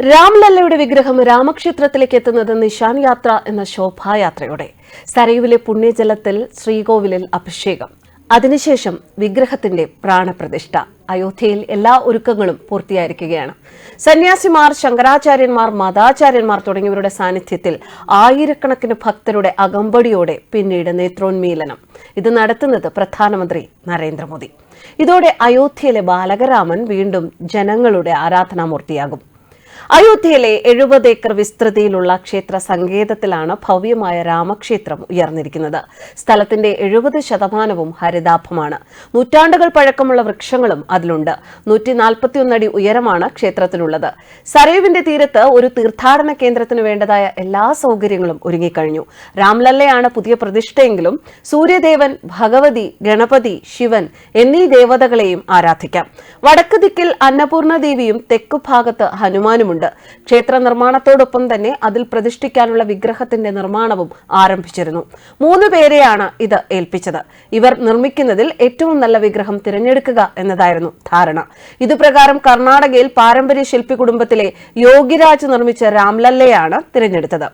രാംലല്ലയുടെ വിഗ്രഹം രാമക്ഷേത്രത്തിലേക്ക് എത്തുന്നത് നിശാൻ യാത്ര എന്ന ശോഭായാത്രയോടെ. സരയുവിലെ പുണ്യജലത്തിൽ ശ്രീകോവിലിൽ അഭിഷേകം. അതിനുശേഷം വിഗ്രഹത്തിന്റെ പ്രാണപ്രതിഷ്ഠ. അയോധ്യയിൽ എല്ലാ ഒരുക്കങ്ങളും പൂർത്തിയായിരിക്കുകയാണ്. സന്യാസിമാർ ശങ്കരാചാര്യന്മാർ മതാചാര്യന്മാർ തുടങ്ങിയവരുടെ സാന്നിധ്യത്തിൽ ആയിരക്കണക്കിന് ഭക്തരുടെ അകമ്പടിയോടെ പിന്നീട് നേത്രോന്മീലനം. ഇത് നടത്തുന്നത് പ്രധാനമന്ത്രി നരേന്ദ്രമോദി. ഇതോടെ അയോധ്യയിലെ ബാലകരാമൻ വീണ്ടും ജനങ്ങളുടെ ആരാധനാമൂർത്തിയാകും. അയോധ്യയിലെ എഴുപത് ഏക്കർ വിസ്തൃതിയിലുള്ള ക്ഷേത്ര സങ്കേതത്തിലാണ് ഭവ്യമായ രാമക്ഷേത്രം ഉയർന്നിരിക്കുന്നത്. സ്ഥലത്തിന്റെ എഴുപത് ശതമാനവും ഹരിതാഭമാണ്. നൂറ്റാണ്ടുകൾ പഴക്കമുള്ള വൃക്ഷങ്ങളും അതിലുണ്ട്. നൂറ്റി നാൽപ്പത്തിയൊന്നടി ഉയരമാണ് ക്ഷേത്രത്തിലുള്ളത്. സരയുവിന്റെ തീരത്ത് ഒരു തീർത്ഥാടന കേന്ദ്രത്തിന് വേണ്ടതായ എല്ലാ സൗകര്യങ്ങളും ഒരുങ്ങിക്കഴിഞ്ഞു. രാംലല്ലയാണ് പുതിയ പ്രതിഷ്ഠയെങ്കിലും സൂര്യദേവൻ ഭഗവതി ഗണപതി ശിവൻ എന്നീ ദേവതകളെയും ആരാധിക്കാം. വടക്ക് ദിക്കിൽ അന്നപൂർണ ദേവിയും തെക്കു ഭാഗത്ത് ഹനുമാനുമുണ്ട് ക്ഷേത്ര നിർമ്മാണത്തോടൊപ്പം തന്നെ അതിൽ പ്രതിഷ്ഠിക്കാനുള്ള വിഗ്രഹത്തിന്റെ നിർമ്മാണവും ആരംഭിച്ചിരുന്നു. മൂന്ന് പേരെയാണ് ഇത് ഏൽപ്പിച്ചത്. ഇവർ നിർമ്മിക്കുന്നതിൽ ഏറ്റവും നല്ല വിഗ്രഹം തിരഞ്ഞെടുക്കുക എന്നതായിരുന്നു ധാരണ. ഇതുപ്രകാരം കർണാടകയിൽ പാരമ്പര്യ ശില്പി കുടുംബത്തിലെ യോഗിരാജ് നിർമ്മിച്ച രാംലല്ലയാണ് തിരഞ്ഞെടുത്തത്.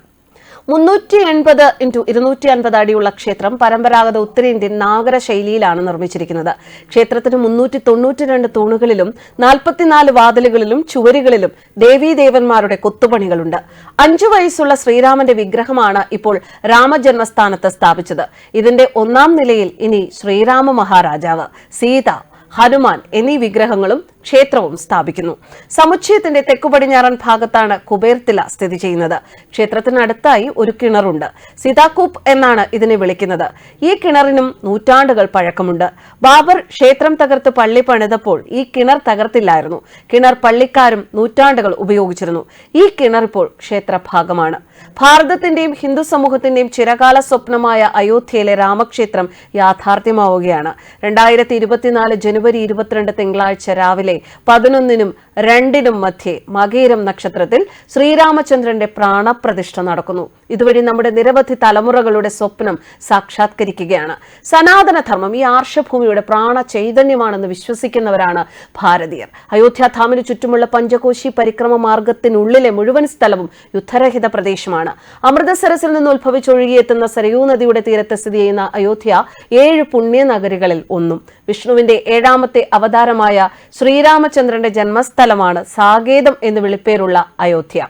മുന്നൂറ്റി എൺപത് ഇന്റു ഇരുന്നൂറ്റി അൻപത് അടിയുള്ള ക്ഷേത്രം പരമ്പരാഗത ഉത്തരേന്ത്യൻ നാഗര ശൈലിയിലാണ് നിർമ്മിച്ചിരിക്കുന്നത്. ക്ഷേത്രത്തിന് മുന്നൂറ്റി തൊണ്ണൂറ്റി രണ്ട് തൂണുകളിലും നാൽപ്പത്തിനാല് വാതിലുകളിലും ചുവരുകളിലും ദേവീദേവന്മാരുടെ കൊത്തുപണികളുണ്ട്. അഞ്ചു വയസ്സുള്ള ശ്രീരാമന്റെ വിഗ്രഹമാണ് ഇപ്പോൾ രാമജന്മസ്ഥാനത്ത് സ്ഥാപിച്ചത്. ഇതിന്റെ ഒന്നാം നിലയിൽ ഇനി ശ്രീരാമ മഹാരാജാവ് സീത ഹനുമാൻ എന്നീ വിഗ്രഹങ്ങളും ക്ഷേത്രവും സ്ഥാപിക്കുന്നു. സമുച്ചയത്തിന്റെ തെക്കു പടിഞ്ഞാറൻ ഭാഗത്താണ് കുബേർത്തില സ്ഥിതി ചെയ്യുന്നത്. ക്ഷേത്രത്തിനടുത്തായി ഒരു കിണറുണ്ട്. സിതാക്കൂപ്പ് എന്നാണ് ഇതിനെ വിളിക്കുന്നത്. ഈ കിണറിനും നൂറ്റാണ്ടുകൾ പഴക്കമുണ്ട്. ബാബർ ക്ഷേത്രം തകർത്ത് പള്ളി പണിതപ്പോൾ ഈ കിണർ തകർത്തില്ലായിരുന്നു. കിണർ പള്ളിക്കാരും നൂറ്റാണ്ടുകൾ ഉപയോഗിച്ചിരുന്നു. ഈ കിണർ ഇപ്പോൾ ക്ഷേത്രഭാഗമാണ്. ഭാരതത്തിന്റെയും ഹിന്ദു സമൂഹത്തിന്റെയും ചിരകാല സ്വപ്നമായ അയോധ്യയിലെ രാമക്ഷേത്രം യാഥാർത്ഥ്യമാവുകയാണ്. രണ്ടായിരത്തി ഇരുപത്തിനാല് ജനുവരി ഇരുപത്തിരണ്ട് തിങ്കളാഴ്ച രാവിലെ പതിനൊന്നിനും രണ്ടിനും മധ്യേ മകീരം നക്ഷത്രത്തിൽ ശ്രീരാമചന്ദ്രന്റെ പ്രാണപ്രതിഷ്ഠ നടക്കുന്നു. ഇതുവഴി നമ്മുടെ നിരവധി തലമുറകളുടെ സ്വപ്നം സാക്ഷാത്കരിക്കുകയാണ്. സനാതനധർമ്മം ഈ ആർഷഭൂമിയുടെ പ്രാണ ചൈതന്യമാണെന്ന് വിശ്വസിക്കുന്നവരാണ് ഭാരതീയർ. അയോധ്യാധാമിന് ചുറ്റുമുള്ള പഞ്ചകോശി പരിക്രമ മാർഗത്തിനുള്ളിലെ മുഴുവൻ സ്ഥലവും യുദ്ധരഹിത പ്രദേശമാണ്. അമൃതസരസിൽ നിന്ന് ഉത്ഭവിച്ചൊഴുകിയെത്തുന്ന സരയൂ നദിയുടെ തീരത്ത് സ്ഥിതി ചെയ്യുന്ന അയോധ്യ ഏഴ് പുണ്യ പുണ്യനഗരികളിൽ ഒന്നും. വിഷ്ണുവിന്റെ ഏഴാമത്തെ അവതാരമായ ശ്രീരാമചന്ദ്രന്റെ ജന്മസ്ഥലമാണ് സാകേതം എന്ന് വിളിപ്പേരുള്ള അയോധ്യ.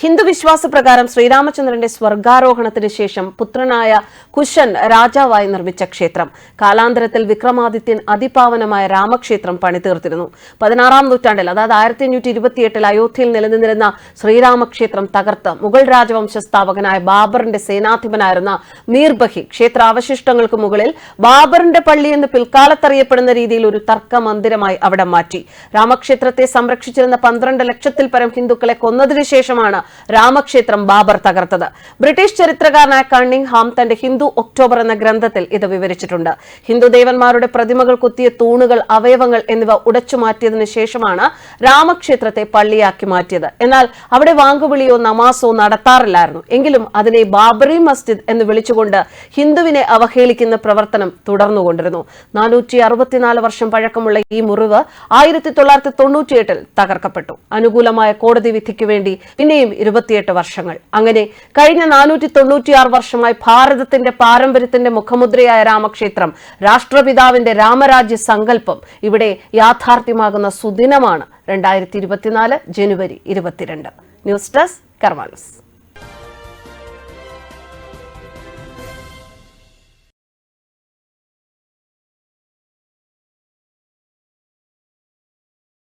ഹിന്ദു വിശ്വാസപ്രകാരം ശ്രീരാമചന്ദ്രന്റെ സ്വർഗാരോഹണത്തിന് ശേഷം പുത്രനായ കുശൻ രാജാവായി നിർമ്മിച്ച ക്ഷേത്രം. കാലാന്തരത്തിൽ വിക്രമാദിത്യൻ അതിപാവനമായ രാമക്ഷേത്രം പണിതീർത്തിരുന്നു. പതിനാറാം നൂറ്റാണ്ടിൽ അതായത് ആയിരത്തി അഞ്ഞൂറ്റി ഇരുപത്തിയെട്ടിൽ അയോധ്യയിൽ നിലനിന്നിരുന്ന ശ്രീരാമക്ഷേത്രം തകർത്ത് മുഗൾ രാജവംശ സ്ഥാപകനായ ബാബറിന്റെ സേനാധിപനായിരുന്ന മീർബഹി ക്ഷേത്രാവശിഷ്ടങ്ങൾക്ക് മുകളിൽ ബാബറിന്റെ പള്ളി എന്ന് പിൽക്കാലത്തറിയപ്പെടുന്ന രീതിയിൽ ഒരു തർക്ക മന്ദിരമായി അവിടെ മാറ്റി. രാമക്ഷേത്രത്തെ സംരക്ഷിച്ചിരുന്ന പന്ത്രണ്ട് ലക്ഷത്തിൽ പരം ഹിന്ദുക്കളെ കൊന്നതിനു ശേഷമാണ് രാമക്ഷേത്രം ബാബർ തകർത്തത്. ബ്രിട്ടീഷ് ചരിത്രകാരനായ കണ്ണിംഗ് ഹാം തന്റെ ഹിന്ദു ഒക്ടോബർ എന്ന ഗ്രന്ഥത്തിൽ ഇത് വിവരിച്ചിട്ടുണ്ട്. ഹിന്ദു ദേവന്മാരുടെ പ്രതിമകൾ കുത്തിയ തൂണുകൾ അവയവങ്ങൾ എന്നിവ ഉടച്ചു മാറ്റിയതിനു ശേഷമാണ് രാമക്ഷേത്രത്തെ പള്ളിയാക്കി മാറ്റിയത്. എന്നാൽ അവിടെ വാങ്കുവിളിയോ നമാസോ നടത്താറില്ലായിരുന്നു. എങ്കിലും അതിനെ ബാബറി മസ്ജിദ് എന്ന് വിളിച്ചുകൊണ്ട് ഹിന്ദുവിനെ അവഹേളിക്കുന്ന പ്രവർത്തനം തുടർന്നുകൊണ്ടിരുന്നു. നാനൂറ്റി അറുപത്തിനാല് വർഷം പഴക്കമുള്ള ഈ മുറിവ് ആയിരത്തി തൊള്ളായിരത്തി തൊണ്ണൂറ്റിയെട്ടിൽ തകർക്കപ്പെട്ടു. അനുകൂലമായ കോടതി വിധിക്ക് വേണ്ടി പിന്നെയും ഇരുപത്തിയെട്ട് വർഷങ്ങൾ. അങ്ങനെ കഴിഞ്ഞ നാനൂറ്റി തൊണ്ണൂറ്റിയാറ് വർഷമായി ഭാരതത്തിന്റെ പാരമ്പര്യത്തിന്റെ മുഖമുദ്രയായ രാമക്ഷേത്രം രാഷ്ട്രപിതാവിന്റെ രാമരാജ്യ സങ്കല്പം ഇവിടെ യാഥാർത്ഥ്യമാകുന്ന സുദിനമാണ് രണ്ടായിരത്തി ഇരുപത്തിനാല് ജനുവരി ഇരുപത്തിരണ്ട്. News desk കർമാനസ്.